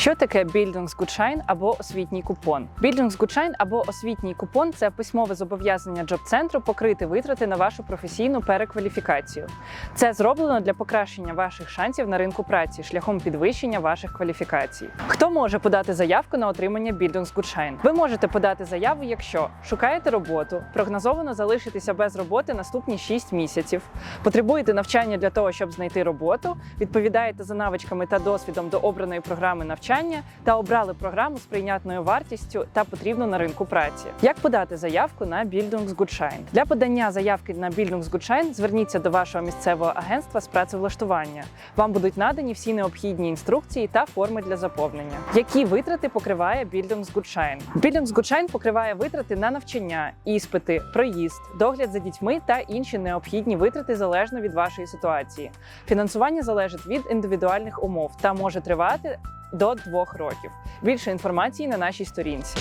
Що таке Bildungsgutschein або освітній купон? Bildungsgutschein або освітній купон це письмове зобов'язання джоб-центру покрити витрати на вашу професійну перекваліфікацію. Це зроблено для покращення ваших шансів на ринку праці шляхом підвищення ваших кваліфікацій. Хто може подати заявку на отримання Bildungsgutschein? Ви можете подати заяву, якщо шукаєте роботу, прогнозовано залишитися без роботи наступні 6 місяців, потребуєте навчання для того, щоб знайти роботу, відповідаєте за навичками та досвідом до обраної програми навчання та обрали програму з прийнятною вартістю та потрібну на ринку праці. Як подати заявку на Bildungsgutschein? Для подання заявки на Bildungsgutschein зверніться до вашого місцевого агентства з працевлаштування. Вам будуть надані всі необхідні інструкції та форми для заповнення. Які витрати покриває Bildungsgutschein? Bildungsgutschein покриває витрати на навчання, іспити, проїзд, догляд за дітьми та інші необхідні витрати залежно від вашої ситуації. Фінансування залежить від індивідуальних умов та може тривати до двох років. Більше інформації на нашій сторінці.